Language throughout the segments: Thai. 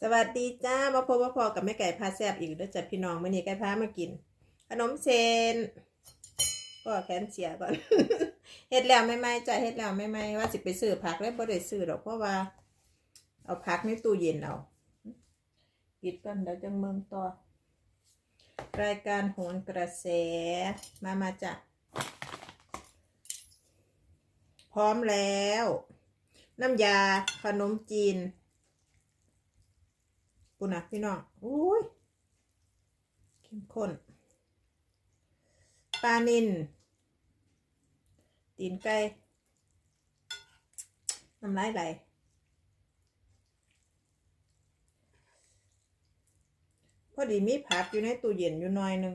สวัสดีจ้ามาพบมาพอกับแม่ไก่พาแซบอีกแล้วจ้ะพี่น้องมื่อนี้ไก่พามากิน ขนมเซนก็แขนเสียก่อนเฮ็ดแล้วไม่ไม่จ้ะเฮ็ดแล้วไม่ไม่ว่าสิไปซื้อผักแล้วบ่ได้ซื้อหรอกเพราะว่า เอาผักในตู้เย็นเอาปิดก่อนเดี๋ยวจะเมืองต่อ รายการโหนกระแสมามาจ้ะพร้อมแล้ว น้ำยาขนมจีน ปุณนะพี่น้องอุ้ยเข้มข้นปลานินตีนไก่น้ำลายไหลพอดีมีผักอยู่ในตู้เย็นอยู่หน่อยหนึง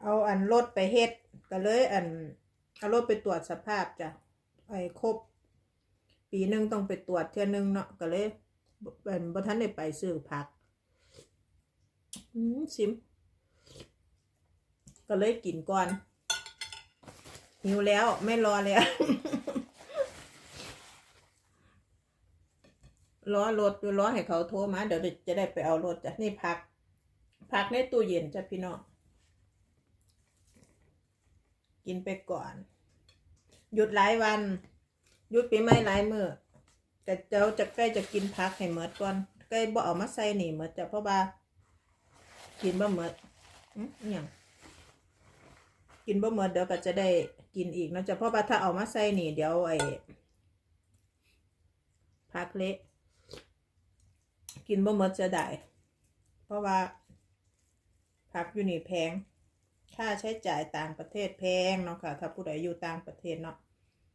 เอาอันรถไปเฮ็ดก็เลยอันเอารถไปตรวจสภาพจ้ะ ไปครบ ปีหนึ่งต้องไปตรวจเทื่อนึงเนาะก็เลยเป็นบ่ทันได้ไปซื้อผัก อืมซิม ก็เลยกินก่อนหิวแล้วไม่รอแล้วรอรถอยู่รอให้เขาโทรมา เดี๋ยวจะได้ไปเอารถจ้ะนี่ผักผักในตู้เย็นจ้ะพี่น้องกินไปก่อน หยุดหลายวัน หยุดปีใหม่หลายมือแต่เจ้าจะใกล้จะกินพักให้เหมดก่อนใกล้บ่เอามาใส่หนีเหมดจะเพราะว่ากินบ่เหมดอืมอย่างกินบ่เหมดเดี๋ยวก็จะได้กินอีกเนะจะเพราะว่าถ้าเอามาใส่หนีเดี๋ยวไอ้พักเละกินบ่เหมดจะได้ เพราะว่าพักอยู่นี่แพงค่าใช้จ่ายต่างประเทศแพงเนาะค่ะ ถ้าผู้ใดอยู่ต่างประเทศเนาะ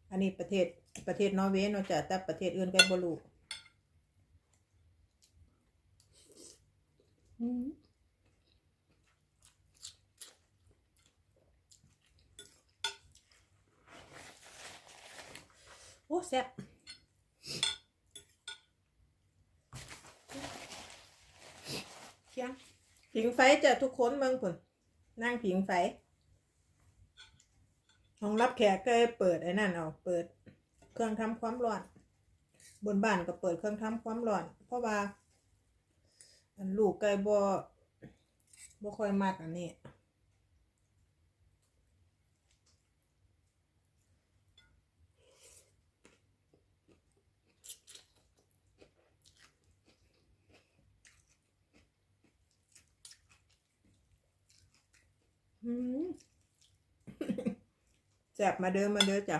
อันนี้ประเทศประเทศนอร์เวย์เนาะจ้ะแต่ประเทศอื่นก็บ่รู้อืมโอ้แซ่บเชียงผิงไฟจ้ะทุกคนเมืองผลนั่งผิงไฟ ห้องรับแขกก็เปิดไอ้นั่นเอาเปิด เครื่องทำความร้อน บนบ้านก็เปิดเครื่องทำความร้อน เพราะว่าอันลูกไก่บ่บ่ค่อยมากอันนี้อืม แซ่บมาเด้อมาเด้อจ้ะ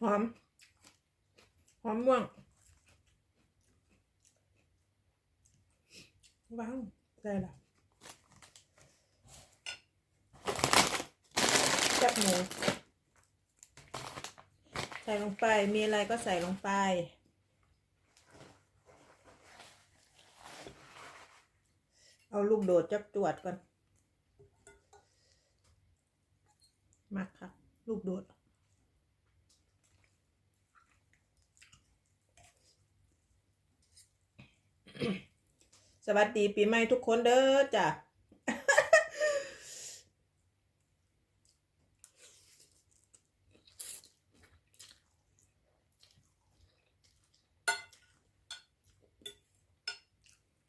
หอม หอมม่วงว้าวได้ละจับหมู ใส่ลงไปมีอะไรก็ใส่ลงไป เอาลูกโดดจับจวดก่อนมาค่ะลูกโดดสวัสดีปีใหม่ทุกคนเด้อจ้ะ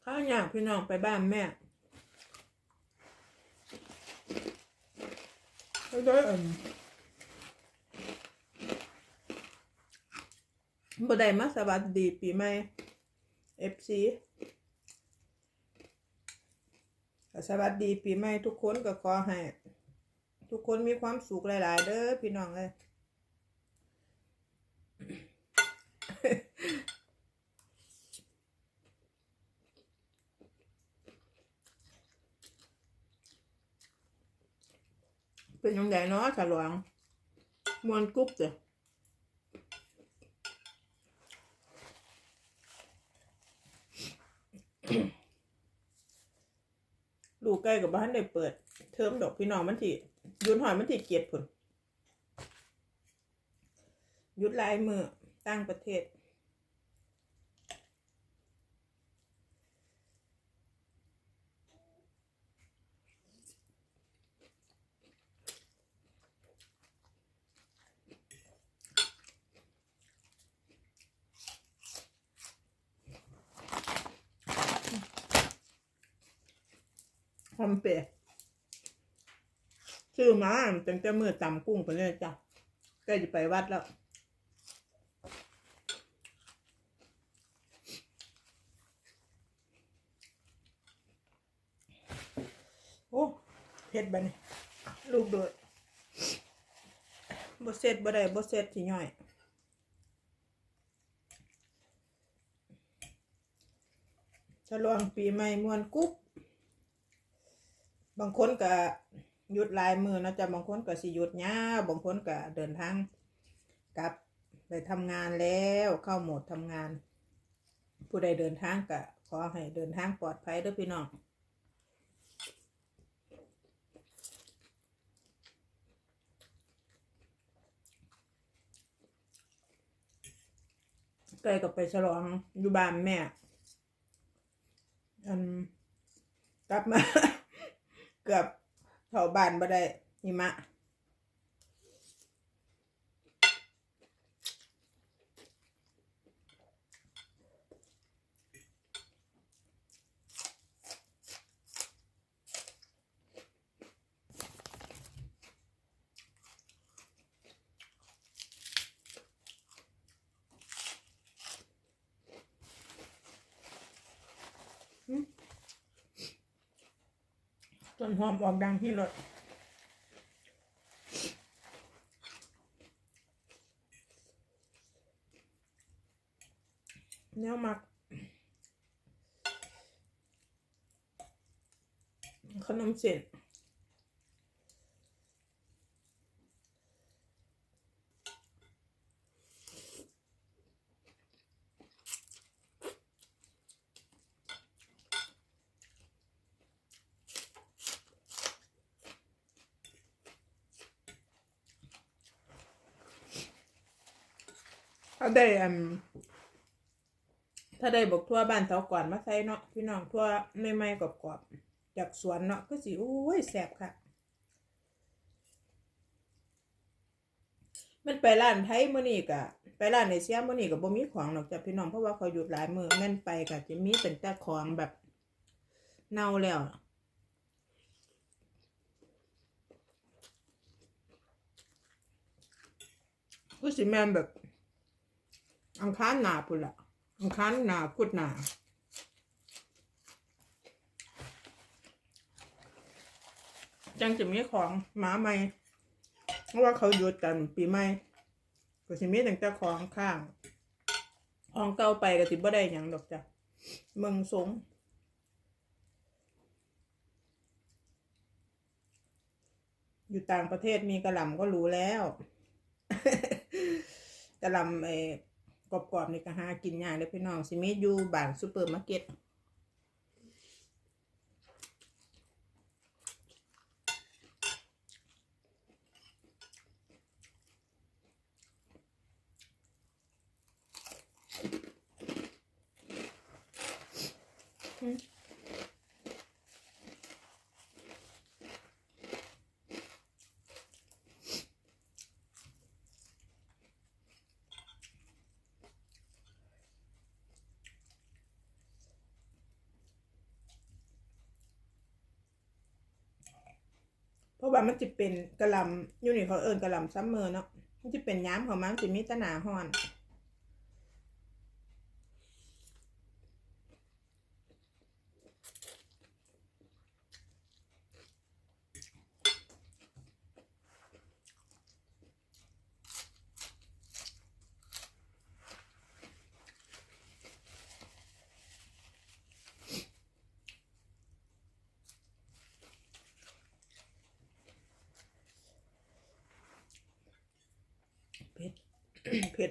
ข้าวอยาก พี่น้องไปบ้านแม่แล้วได้อิ่มบ่ได้มาสวัสดีปีใหม่เอฟซีสวัสดีปีใหม่ทุกคนก็ขอให้ทุกคนมีความสุขหลาย ๆ เด้อพี่น้องเลย เป็นยังไงเนาะฉลองมวนกุ๊บจ้ะลูกใกล้กับบ้านได้เปิด เทอมดอกพี่น้องมันที่ยุนหอยมันที่เกียดผลยุดลายมือต่างประเทศ ทำเป็ดซื้อมาตั้งแต่มือตำกุ้งไปเลยจ้ะใกล้จะไปวัดแล้วโอ้เผ็ดบัดนลูกโดดบเสร็จบ่ได้บเสร็จสิย่อยฉลองปีใหม่มวนกุ๊บ บางคนก็หยุดลายมือนะจ๊ะบางคนก็สิหยุดยาวบางคนก็เดินทางกลับไปทำงานแล้วเข้าโหมดทำงาน ผู้ใดเดินทางก็ขอให้เดินทางปลอดภัยด้วยพี่น้องใกล้กับไปฉลองอยู่บ้านแม่ อันกลับมา เกือบเผาบ้านบ่ได้หิมะ ต้นหอมออกดังที่รถแนวมัก ขนมเส้น ถ้าได้อันถ้าได้บอกทั่วบ้านเสาก่อนมาใส่เนาะพี่น้องทั่วไม่ไม่กรอบๆจากสวนเนาะก็สิโอ้ยแสบค่ะ มันไปร้านไทยมื้อนี้กะไปร้านเอเชียมื้อนี้ก็บ่มีของหรอกจ้ะพี่น้องเพราะว่าเขาหยุดหลายมือแม่นไปก็จะมีเป็นแต่ของแบบเน่าแล้วก็สิแม่แบบ อังคารหนาพุ่นละอังคารหนาพุดหนาจังจะมีของหมาใหม่เพราะว่าเขาหยุดกันปีใหม่ก็สิมีตั้งแต่ของข้างของเก่าไปก็สิบ่ได้หยังดอกจ้ะเมืองสงอยู่ต่างประเทศมีกระหล่ำก็รู้แล้วกระหล่ำเออ กรอบๆนี่ก็หากินยายเลยพี่น้องสิมีอยู่บ้านซูเปอร์มาร์เก็ต ราะว่ามันจะเป็นกระลำยูนี่เขาเอิ้นกระลำซัมเมอร์เนาะมันจะเป็นย้ำของมันสิมีแตหนาฮอน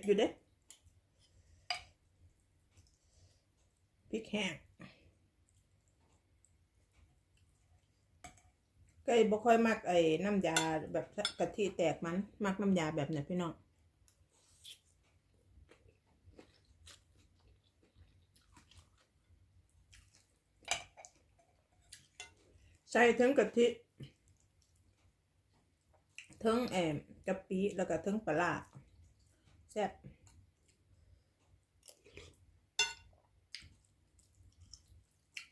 อยู่เด้พริกแห้งก็บ่ค่อยมักไอ้น้ำยาแบบกะทิแตกมัน มักน้ำยาแบบเนี้ยพี่น้องใส่ทั้งกะทิทั้งแอมกะปิแล้วก็ทั้งปลา แซ่บ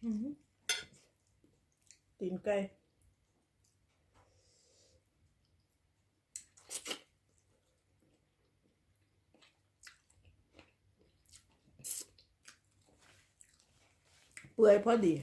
อื้อหือตีนไก่เปื่อยพอดี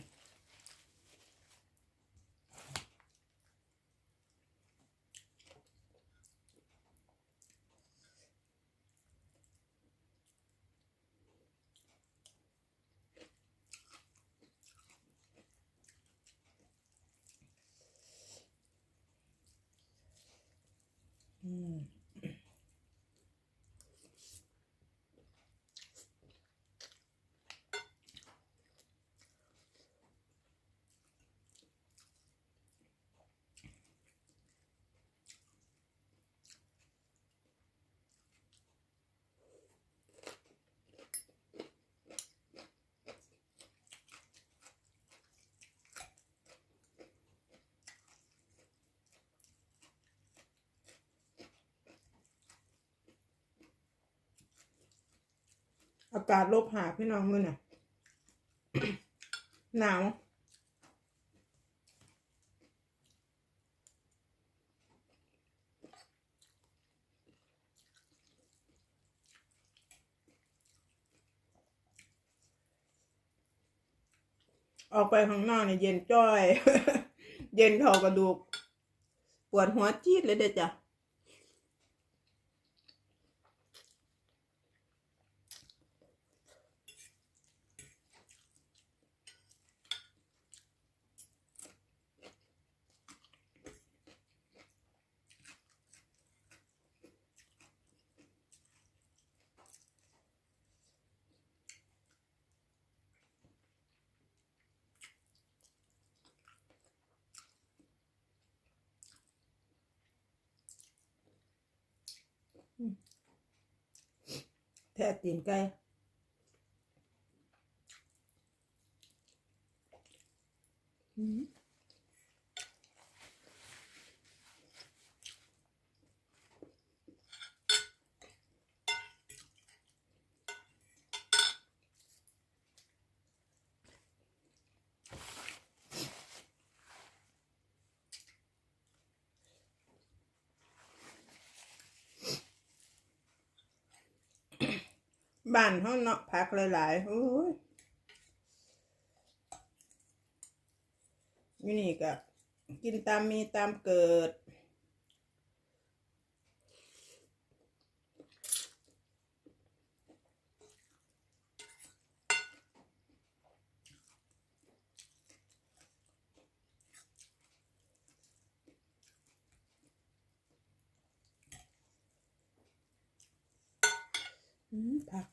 อากาศลบหาพี่น้องมือน่ะ หนาวออกไปข้างนอกเนี่ยเย็นจ้อย เย็นเท่ากระดูก ปวดหัวจี๊ดเลยเด็ดจ้ะ แท้ตีนไก่อืม บ้านเขาเนาะผักหลายๆโอ้ยอยู่นี่ก็กินตามมีตามเกิด อืมผัก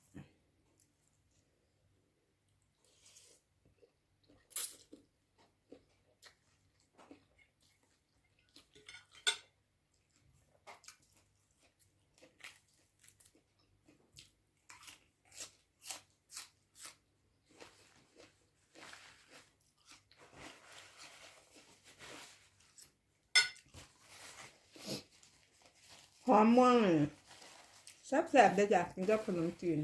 หอมม่วงเลยแซ่บๆเด้จ้ะกินกับขนมจีน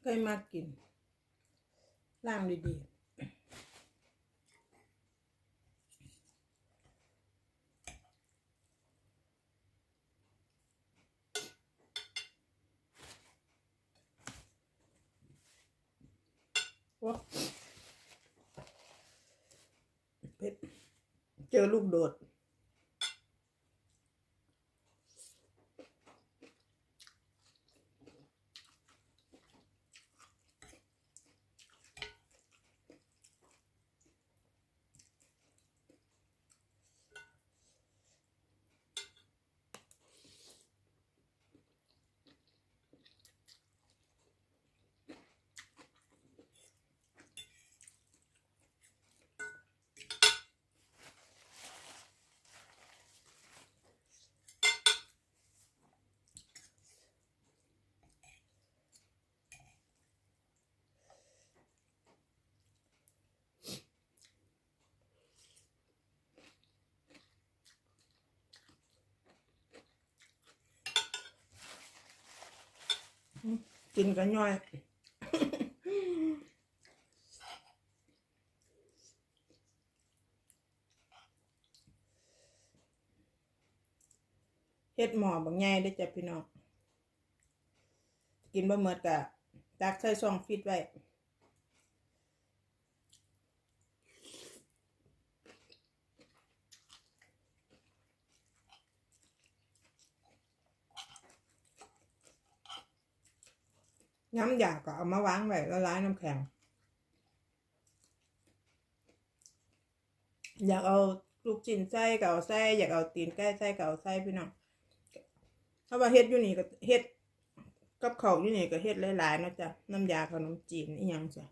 เคยมากินล่างดีๆว้าเผ็ด เจอลูกโดด อ กินกันย่อยเฮ็ดหมอบางไงได้จ้ะพี่น้อง กินบะเมิดกะตักใส่ซองฟิตไว้ น้ำยาก็เอามาวางไว้ละลายน้ำแข็ง อยากเอาลูกจิ้นไส้ก็เอาไส้อยากเอาตีนไก่ไส้ก็เอาไส้พี่น้องถ้าว่าเฮ็ดอยู่นี่ก็เฮ็ดกับเขาวอยู่นี่ก็เฮ็ดหลายๆนะจ๊ะน้ำยาขนมจีนอีหยังจ้ะ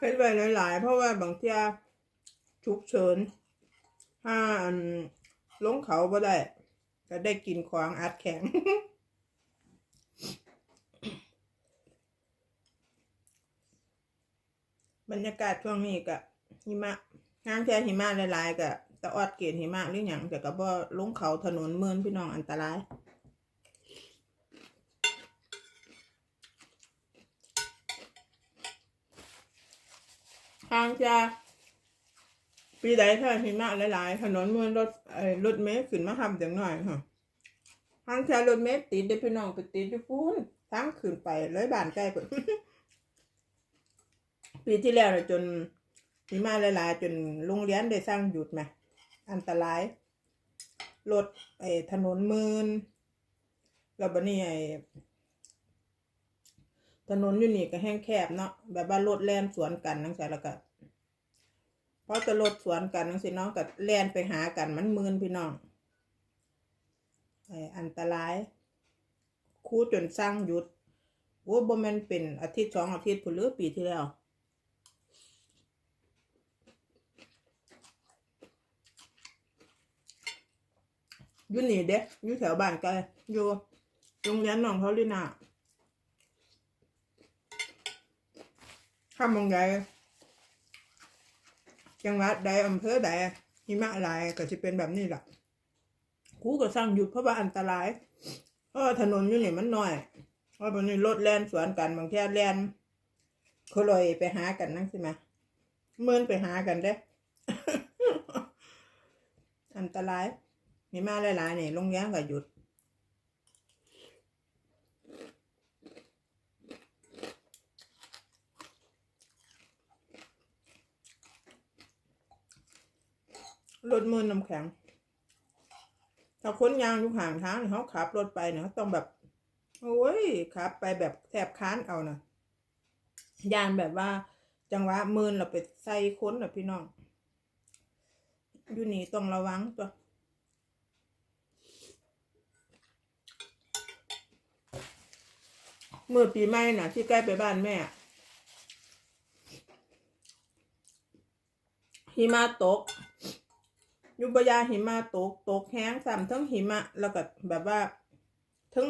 เฮ็ดไว้หลายๆ เพราะว่าบางเที่ยฉุกเฉินถ้าลงเขาบ่ได้ก็ได้กินของอัดแข็ง บรรยากาศช่วงนี้ก็หิมะทางแค่หิมะหลายๆก็ตะออดเกตหิมะหรือหยังแต่ก็บ่ลงเขาถนนเมืองพี่น้องอันตราย ทางจะปีใดถ้าหิมะหลายๆถนนเมืองรถเอ่อรถเมล์ขึ้นมาทำจังหน่อยค่ะทางจะรถเมล์ติดได้พี่น้องไปติดอยู่พูนทางขึ้นไปเลยบานใกล้เปิดปีที่แล้วนะจนหิมะหลายๆ จนโรงเรียนได้สร้างหยุดไหมอันตรายรถไอ้ถนนมืนแล้วบัดนี้ไอ้ถนนอยู่นี่ก็แห้งแคบเนาะแบบว่ารถแล่นสวนกันนั่งใส่แล้วก็ พราะจะรถสวนกันนังสิเนาะก็แล่นไปหากันมันมืนพี่น้องอันตรายครูจนสร้างหยุดโอ้บ่แมนเป็นอาทิตย์สองอาทิตย์พุ่นหรือปีที่แล้วอยู่นี่เด้อยู่แถวบ้านกันอยู่โรงเรียนหนองเขาลีนาข้ามมองใด จังหวัดใดอำเภอใดหิมะลายก็จะเป็นแบบนี้แหละคูก็สร้างหยุดเพราะว่าอันตราย เพราะถนนอยู่นี่มันน้อย เพราะวันนี้รถแล่นสวนกันบางทีแล่นเขาลอยไปหากันนั่งสิมาเมื่อนไปหากันเด้อันตรายหิมะหลายๆนี่โรงเรียนก็หยุด รถมือน้ำแข็ง ถ้าค้นยางอยู่ห่างทางนี่เขาขับรถไปเนี่ยเขาต้องแบบ โอ้ยขับ ไปแบบแทบค้านเอานะยานแบบว่า จังหวะมืนเราไปใส่ค้นนะพี่น้อง อยู่นี่ต้องระวังตัวเมื่อปีใหม่น่ะ ที่ใกล้ไปบ้านแม่หิมะตก ยุบยาหิมะตกตกแห้งซ้ำทั้งหิมะ แล้วก็แบบว่า ทั้ง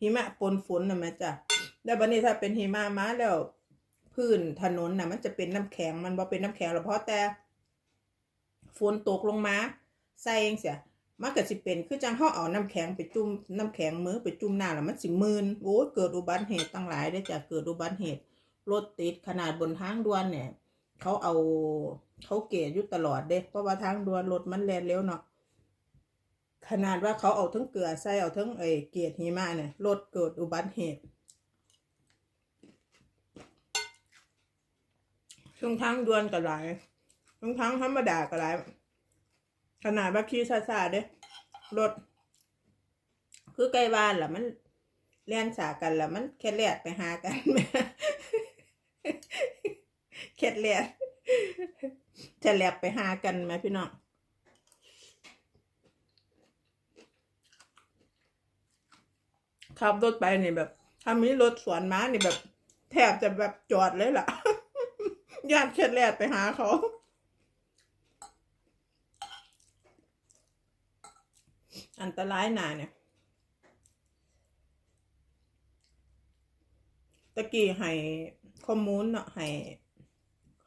หิมะปนฝนนะแม่จ้ะแล้วบันนี้ถ้าเป็นหิมะมาแล้ว พื้นถนนน่ะมันจะเป็นน้ำแข็งมันบ่เป็นน้ำแข็งหรอกเพราะแต่ฝนตกลงมาใส่เองเสียมันก็สิเป็นคือจังเฮาเอาน้ำแข็งไปจุ่มน้ำแข็งมือไปจุ่มหน้ำแล้วมันสิมืนโอ้ยเกิดอุบัติเหตุตั้งหลายได้จ้ะเกิดอุบัติเหตุรถติดขนาดบนทางด่วนเนี่ยเขาเอา เขาเกตอยู่ตลอดเด้เพราะว่าทางด่วนรถมันแล่นเร็วเนาะขนาดว่าเขาเอาทั้งเกลือใส่เอาทั้งไอ้เกตหิมะเนี่ยรถเกิดอุบัติเหตุช่วงทางด่วนก็หลายช่วงทางธรรมดาก็หลายขนาดว่าขี่ซาๆเด้รถคือใกล้บ้านล่ะมันเลียนสากันแล้วมันแค่เลียดไปหากันเข็ดเลียด จะแลบไปหากันไหมพี่น้องขับรถไปนี่แบบ ถ้ามีรถสวนมานี่แบบ แทบจะแบบจอดเลยล่ะ ญาติเคล็ดแลดไปหาเขาอันตรายหนาเนี่ย ตะกี้ให้ข้อมูลเนาะให้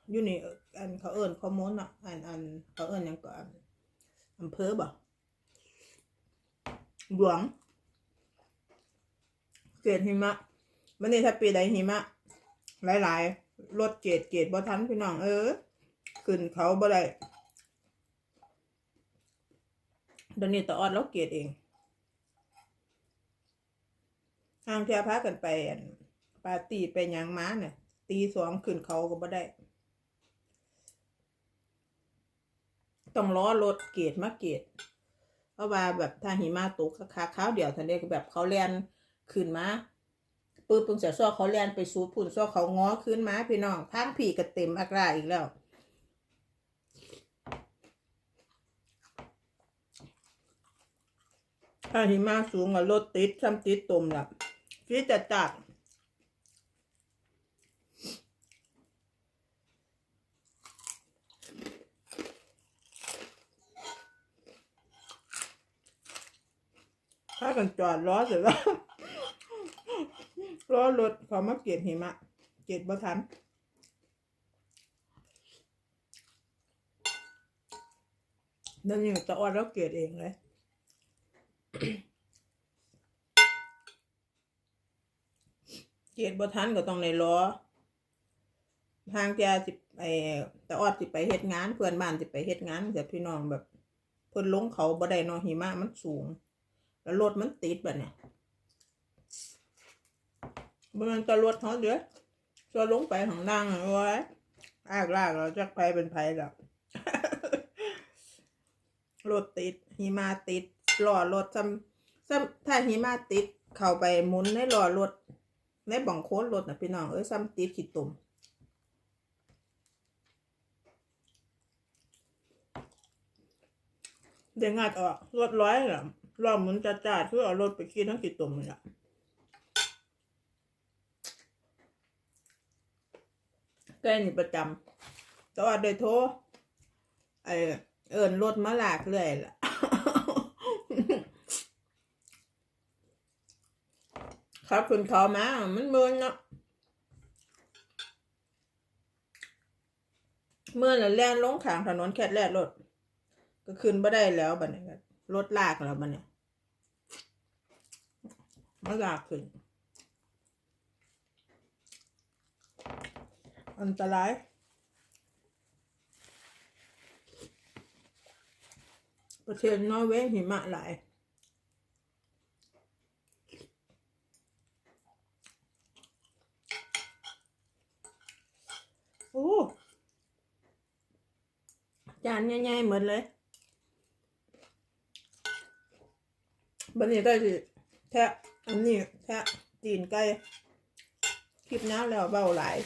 อยู่นี่อันเขาเอิ้นข้อมูลเนาะอันอันเขาเอิ้นยังก่อนอำเภอบ่หลวงเกรดหิมะมันนี่ถ้าปีใดหิมะ หลายๆรถเกรดเกรดบ่ทันพี่น้องเออขึ้นเขาบ่ได้เดี๋ยวนี้ตาออดแล้วเกรดเองทางเทียพากันไปอันปาร์ตี้ไปยังม้าเนี่ยตีสองขึ้นเขาก็บ่ได้ ต้องล้อรถเกรดมาเกรดเพราะว่าแบบถ้าหิมะตกขาข้าวเดียวทันเดียวแบบเขาเลียนขึ้นมาปื้มปึงเสียซ้อเขาเลียนไปสูดพุ่นซ้อเขาง้อขึ้นมาพี่น้องทางผีก็เต็มอากาอีกแล้วถ้าหิมะสูงอะรถติดซ้ำติดตมละพี่จะจัด ถ้ากันจอดล้อเสร็จแล้วล้อรถเขามาเก็บหิมะ เก็บบ่ทันนั่นนี่จะออดแล้วเกรดเองเลยเกรดบ่ทันก็ต้องในล้อทางแกสิไปต่ออดสิไปเฮ็ดงาน เพื่อนบ้านสิไปเฮ็ดงานแต่พี่น้องแบบ เพิ่นลงเขาบ่ได้นอหิมะมันสูง แล้วรถมันติดแบบเนี้ยมันตะรถเขาเด้อชัวลงไปของนั่งเอาไว้อากลากเราจักไปเป็นไผแล้วรถติดหิมะติดหล้อรถซ้ำซ้ำถ้าหิมะติดเข้าไปหมุนในล้อรถในบังโค้นรถนะพี่น้องเอ้ยซ้ำติดขีดตุ่มเดี๋ยวงัดออกรถร้อยเหรอ รอบหมุนจะจ่าเพื่อเอารถไปขี่ทั้งขีดตุ่มเลยอะแกนี่ประจำแต่ว่าโดยโทรไอเอินรถมาลากเลยล่ะครับคุณเขามา มันเมือนเนาะเมื่อน่ะแล่นลงขางถนนแคดแลดรถก็ขึ้นบ่ได้แล้วบัดนี้รถลากแล้วบัดนี้ มาลากขึ้น อันตรายประเทศนอร์เวย์หิมะหลายโอ้จานใหญ่ๆหมดเลย บันนี้ก็สิ แทะอันนี้แทะตีนไก่คลิปน้าแล้วเบาหลาย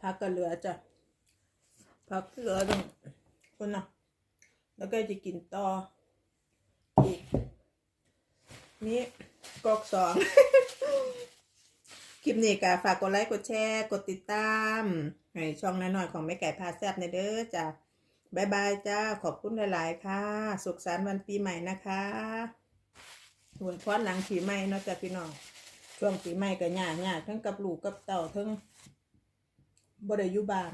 พักก็เหลือจ้ะพักเหลือตรงคนนะแล้วก็จะกินต่ออีกนี่กอกสองคลิปนี้ก็ฝากกดไลค์กดแชร์กดติดตามให้ช่องน้อยๆของแม่ไก่พาแซบในเด้อจ้ะบายบายจ้า ขอบคุณหลาย ๆ ค่ะ สุขสันต์วันปีใหม่นะคะ หวนพรหลังปีใหม่เนาะจ้ะพี่น้องช่วงปีใหม่ก็ยากยากทั้งกับลูกกับเต่าทั้งบริยุบาล